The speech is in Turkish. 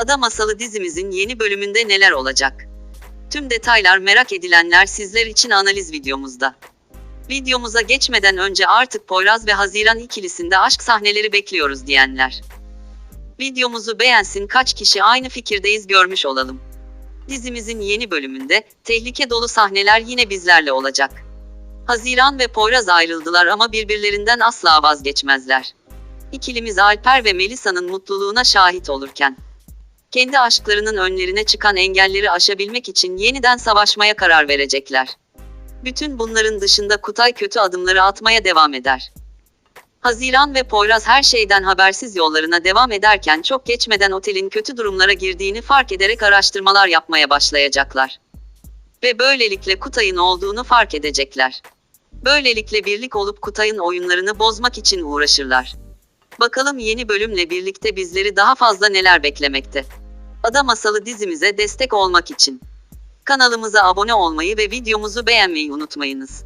Ada Masalı dizimizin yeni bölümünde neler olacak? Tüm detaylar merak edilenler sizler için analiz videomuzda. Videomuza geçmeden önce artık Poyraz ve Haziran ikilisinde aşk sahneleri bekliyoruz diyenler. Videomuzu beğensin kaç kişi aynı fikirdeyiz görmüş olalım. Dizimizin yeni bölümünde tehlike dolu sahneler yine bizlerle olacak. Haziran ve Poyraz ayrıldılar ama birbirlerinden asla vazgeçmezler. İkilimiz Alper ve Melisa'nın mutluluğuna şahit olurken kendi aşklarının önlerine çıkan engelleri aşabilmek için yeniden savaşmaya karar verecekler. Bütün bunların dışında Kutay kötü adımları atmaya devam eder. Haziran ve Poyraz her şeyden habersiz yollarına devam ederken çok geçmeden otelin kötü durumlara girdiğini fark ederek araştırmalar yapmaya başlayacaklar. Ve böylelikle Kutay'ın olduğunu fark edecekler. Böylelikle birlik olup Kutay'ın oyunlarını bozmak için uğraşırlar. Bakalım yeni bölümle birlikte bizleri daha fazla neler beklemekte. Ada Masalı dizimize destek olmak için kanalımıza abone olmayı ve videomuzu beğenmeyi unutmayınız.